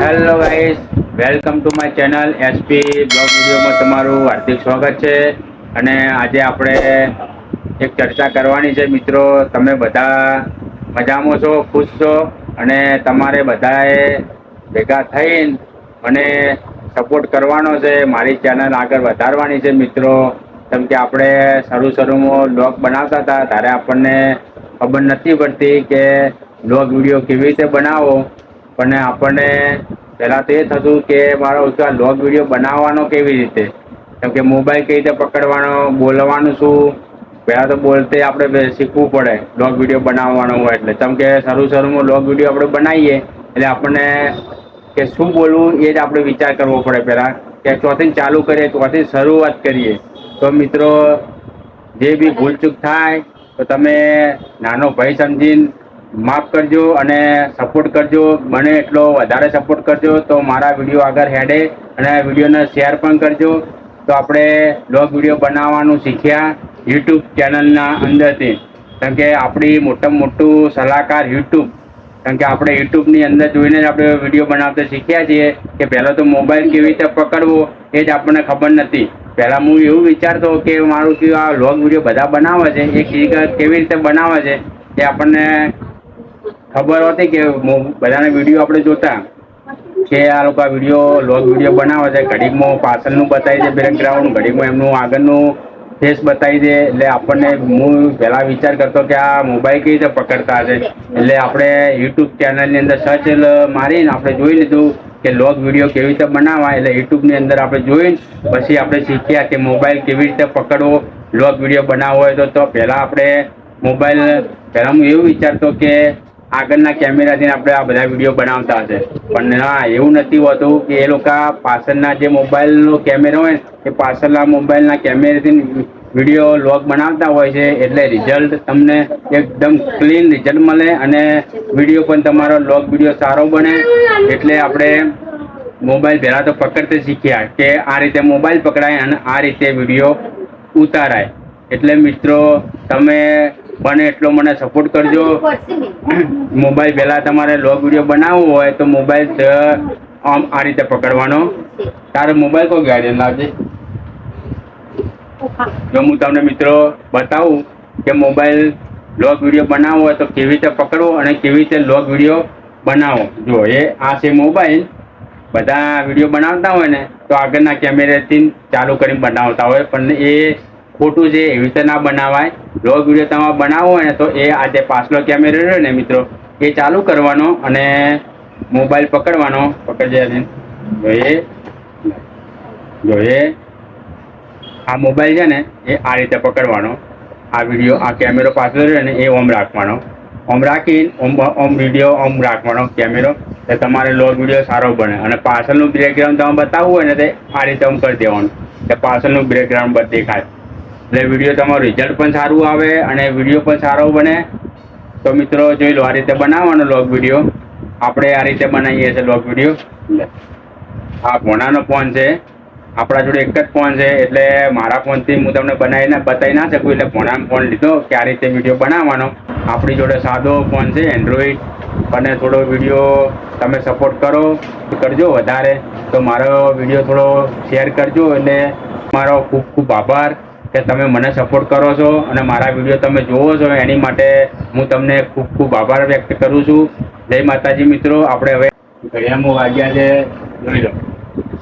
Hello guys welcome to my channel SP blog વિડીયોમાં તમારું હાર્દિક સ્વાગત છે. અને આજે આપણે એક ચર્ચા કરવાની છે મિત્રો. તમે બધા મજામાં છો, ખુશ છો? અને તમારે બધાએ ભેગા થઈને મને સપોર્ટ કરવાનો છે, મારી ચેનલ આગળ વધારવાની છે મિત્રો. કેમ કે આપણે શરૂ શરૂમાં બ્લોગ બનાવતા હતા, ત્યારે આપણને ખબર નથી પડતી કે બ્લોગ વીડિયો કેવી રીતે બનાવો. પણ આપણને પહેલાં તો એ થતું કે મારો આ લોગ વીડિયો બનાવવાનો કેવી રીતે? કેમ કે મોબાઈલ કેવી રીતે પકડવાનો, બોલવાનું શું? પહેલાં તો બોલતે આપણે શીખવું પડે લોગ વીડિયો બનાવવાનો હોય એટલે. કેમ કે શરૂ શરૂમાં લોગ વીડિયો આપણે બનાવીએ એટલે આપણને કે શું બોલવું એ જ આપણે વિચાર કરવો પડે પહેલાં. કે ચોથી ચાલુ કરીએ ચોથી શરૂઆત કરીએ. તો મિત્રો, જે બી ભૂલચૂક થાય, તો તમે નાનો ભાઈ સમજીને માફ કરજો અને સપોર્ટ કરજો. બને એટલો વધારે સપોર્ટ કરજો તો મારા વીડિયો આગળ હેડે અને વિડીયોને શેર પણ કરજો. તો આપણે બ્લોગ વીડિયો બનાવવાનું શીખ્યા યુટ્યુબ ચેનલના અંદરથી. કારણ કે આપણી મોટામાં મોટું સલાહકાર યુટ્યુબ કારણ કે આપણે યુટ્યુબની અંદર જોઈને જ આપણે વીડિયો બનાવતા શીખ્યા છીએ કે પહેલાં તો મોબાઈલ કેવી રીતે પકડવો એ જ આપણને ખબર નથી. પહેલાં હું એવું વિચારતો કે મારું કે આ લોગ વીડિયો બધા બનાવે છે, એ કેવી કેવી રીતે બનાવે છે, એ આપણને ખબર હતી કે બધાના વીડિયો આપણે જોતા કે આ લોકો વીડિયો લોગ વીડિયો બનાવે છે. ઘડીકમાં પાછળનું બતાવી દે બેકગ્રાઉન્ડ ઘડીકમાં એમનું આગળનું ફેસ બતાવી દે. એટલે આપણને હું પહેલાં વિચાર કરતો કે આ મોબાઈલ કેવી રીતે પકડતા હશે. એટલે આપણે યુટ્યુબ ચેનલની અંદર સર્ચ મારીને આપણે જોઈ લીધું કે લોગ વીડિયો કેવી રીતે બનાવવા એટલે યુટ્યુબની અંદર આપણે જોઈને પછી આપણે શીખ્યા કે મોબાઈલ કેવી રીતે પકડવો. લોગ વીડિયો બનાવવો હોય તો પહેલાં આપણે મોબાઈલ, પહેલાં હું એવું વિચારતો કે આગળના કેમેરાથી આપણે આ બધા વીડિયો બનાવતા હશે. પણ ના, એવું નથી હોતું કે એ લોકો પાછળના જે મોબાઈલનો કેમેરો હોય એ પાછળના મોબાઈલના કેમેરાથી વીડિયો લોગ બનાવતા હોય છે, એટલે રિઝલ્ટ તમને એકદમ ક્લીન રિઝલ્ટ મળે અને વીડિયો પણ તમારો લોગ વીડિયો સારો બને. એટલે આપણે મોબાઈલ પહેલાં તો પકડતે શીખ્યા કે આ રીતે મોબાઈલ પકડાય અને આ રીતે વીડિયો ઉતારાય. એટલે મિત્રો, તમે બને એટલો મને સપોર્ટ કરજો. મોબાઈલ પહેલાં તમારે લોગ વીડિયો બનાવવો હોય તો મોબાઈલ આમ આ રીતે પકડવાનો. તારો મોબાઈલ કોઈ ગાડી લાવજે જો હું તમને મિત્રો બતાવું કે મોબાઈલ લોગ વીડિયો બનાવવો હોય તો કેવી રીતે પકડવો અને કેવી રીતે લોગ વીડિયો બનાવો. જો એ આ છે મોબાઈલ. બધા વીડિયો બનાવતા હોય ને તો આગળના કેમેરાથી ચાલુ કરીને બનાવતા હોય. પણ એ ખોટું છે, એવી રીતે ના બનાવાય. લો વીડિયો તમારે બનાવવો હોય ને, તો એ આ જે પાછલો કેમેરો રહ્યો ને મિત્રો, એ ચાલુ કરવાનો અને મોબાઈલ પકડવાનો. પકડજે જોઈએ. જો એ જો એ આ મોબાઈલ છે ને, એ આ રીતે પકડવાનો. આ વીડિયો આ કેમેરો પાછળ રહ્યો ને, એ ઓમ રાખવાનો. ઓમ રાખી ઓમ ઓમ વીડિયો ઓમ રાખવાનો કેમેરો તો તમારે લોગ વીડિયો સારો બને. અને પાછળનું બેકગ્રાઉન્ડ તમે બતાવવું હોય ને, તે આ રીતે ઓમ કરી દેવાનું. કે પાછળનું બેકગ્રાઉન્ડ બધ દેખાય. એટલે વીડિયો તમારું રિઝલ્ટ પણ સારું આવે અને વીડિયો પણ સારો બને. તો મિત્રો, જોઈ લો, આ રીતે બનાવવાનો લોગ વીડિયો આપણે આ રીતે બનાવીએ છીએ લોગ વીડિયો. આ ભોણાનો ફોન છે. આપણા જોડે એક જ ફોન છે, એટલે મારા ફોનથી હું તમને બનાવીને બતાવી ના શકું, એટલે ભોણાનો ફોન લીધો કે આ રીતે વીડિયો બનાવવાનો. આપણી જોડે સાદો ફોન છે એન્ડ્રોઈડ અને થોડો વીડિયો તમે સપોર્ટ કરો, કરજો વધારે. તો મારો વીડિયો થોડો શેર કરજો, એટલે મારો ખૂબ ખૂબ આભાર. કે તમે મને સપોર્ટ કરો છો અને મારા વીડિયો તમે જોવો છો, એની માટે હું તમને ખૂબ ખૂબ આભાર વ્યક્ત કરું છું. જય માતાજી મિત્રો, આપણે હવે ઘડિયામાં વાગ્યા છે. જોઈ લો,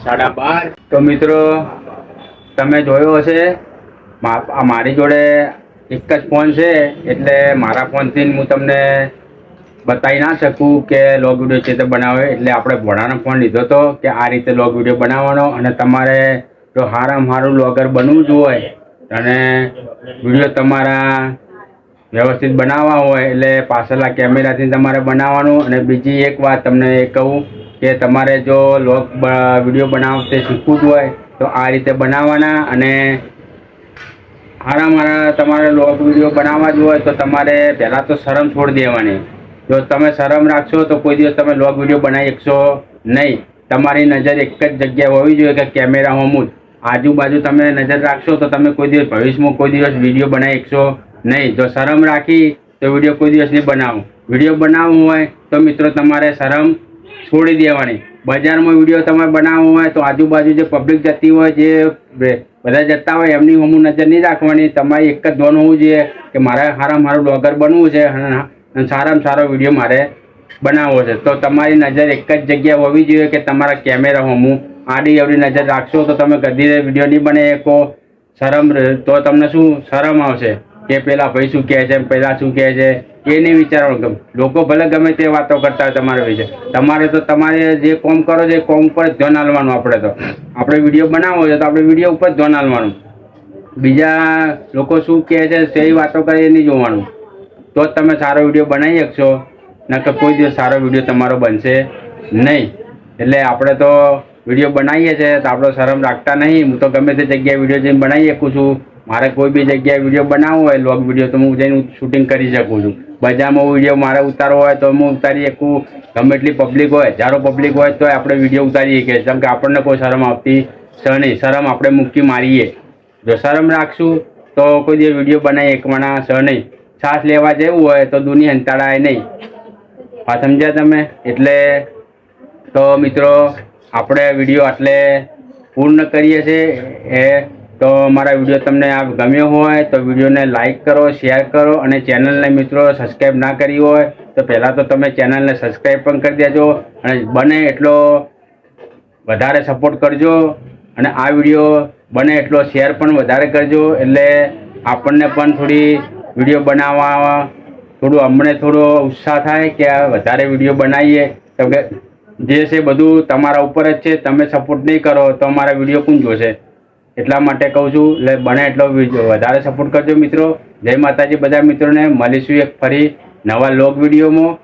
સાડા બાર. તો મિત્રો, તમે જોયો હશે મારી જોડે એક જ ફોન છે, એટલે મારા ફોનથી હું તમને બતાવી ના શકું કે લોગ વીડિયો તે બનાવે, એટલે આપણે ભોળાનો ફોન લીધો હતો કે આ રીતે લોગ વીડિયો બનાવવાનો અને તમારે જો હારામ સારું લોગર બનવું જ હોય અને વીડિયો તમારા વ્યવસ્થિત બનાવવા હોય એટલે પાછળના કેમેરાથી તમારે બનાવવાનું. અને બીજી એક વાત તમને એ કહું કે તમારે જો લોગ વીડિયો બનાવતે શીખવું જ હોય તો આ રીતે બનાવવાના. અને હારા મારા તમારે લોક વીડિયો બનાવવા જ હોય તો તમારે પહેલાં તો શરમ છોડી દેવાની. જો તમે શરમ રાખશો તો કોઈ દિવસ તમે લોક વીડિયો બનાવી શકશો નહીં. તમારી નજર એક જ જગ્યાએ હોવી જોઈએ કે કેમેરા હોમું જ આજુબાજુ તમે નજર રાખશો તો તમે કોઈ દિવસ ભવિષ્યમાં કોઈ દિવસ વીડિયો બનાવી નહીં. જો શરમ રાખી તો વીડિયો કોઈ દિવસ નહીં બનાવો. વીડિયો બનાવવું હોય તો મિત્રો તમારે શરમ છોડી દેવાની. બજારમાં વીડિયો તમારે બનાવવો હોય તો આજુબાજુ જે પબ્લિક જતી હોય જે બધા જતા હોય એમની હું નજર નહીં રાખવાની. તમારે એક જ ધોન હોવું જોઈએ કે મારે સારા મારું બ્લોગર બનવું છે અને સારામાં સારો વીડિયો મારે બનાવવો છે. તો તમારી નજર એક જ જગ્યા હોવી જોઈએ કે તમારા કેમેરા હમું આડી અવડી નજર રાખશો તો તમે કદી વીડિયો નહીં બને શકો શરમ તો તમને શું શરમ આવશે? કે પેલા ભાઈ શું કહે છે પેલા શું કહે છે? એ નહીં વિચારવાનું લોકો ભલે ગમે તે વાતો કરતા હોય તમારા વિશે. તમારે તો તમારે જે કોમ કરો છો એ કોમ ઉપર ધ્યાન આલવાનું આપણે તો. આપણે વીડિયો બનાવવો છે તો આપણે વીડિયો ઉપર ધ્યાન આલવાનું. બીજા લોકો શું કહે છે તે વાતો કરે એ નહીં જોવાનું. તો જ તમે સારો વીડિયો બનાવી શકશો. નકર કોઈ દિવસ સારો વીડિયો તમારો બનશે નહીં. એટલે આપણે તો વીડિયો બનાવીએ છીએ તો આપણો શરમ રાખતા નહીં. હું તો ગમે તે જગ્યાએ વીડિયો જઈને બનાવી શકું છું. મારે કોઈ બી જગ્યાએ વીડિયો બનાવવો હોય લોગ વીડિયો, તો હું જઈને શૂટિંગ કરી શકું છું. બજારમાં વીડિયો મારે ઉતારવો હોય, તો હું ઉતારી શકું. ગમે એટલી પબ્લિક હોય, હજારો પબ્લિક હોય, તો આપણે વીડિયો ઉતારી શકીએ જેમ કે આપણને કોઈ શરમ આવતી છે નહીં શરમ આપણે મૂકી મારીએ. જો શરમ રાખશું, તો કોઈ દિવસ વીડિયો બનાવી એકવાના સ નહીં શ્વાસ લેવા જવું હોય, તો દુનિયા અંતાળાય નહીં. આ સમજ્યા તમે? એટલે તો મિત્રો આપણે વીડિયો આટલે પૂર્ણ કરીએ છીએ. એ તો મારા વીડિયો તમને આ ગમ્યો હોય તો વિડીયોને લાઇક કરો, શેર કરો અને ચેનલને મિત્રો સબસ્ક્રાઈબ ના કરી હોય તો પહેલાં તો તમે ચેનલને સબસ્ક્રાઈબ પણ કરી દેજો અને બને એટલો વધારે સપોર્ટ કરજો અને આ વીડિયો બને એટલો શેર પણ વધારે કરજો એટલે આપણને પણ થોડી વીડિયો બનાવવા થોડું અમને થોડો ઉત્સાહ થાય કે આ વધારે વીડિયો બનાવીએ. તો જે છે બધું તમારા ઉપર જ છે. તમે સપોર્ટ નહીં કરો તો અમારા વીડિયો કોણ જોશે? એટલા માટે કહું છું એટલે બને એટલો વધારે સપોર્ટ કરજો મિત્રો. જય માતાજી. બધા મિત્રોને મળીશું એક ફરી નવા લોક વિડીયોમાં.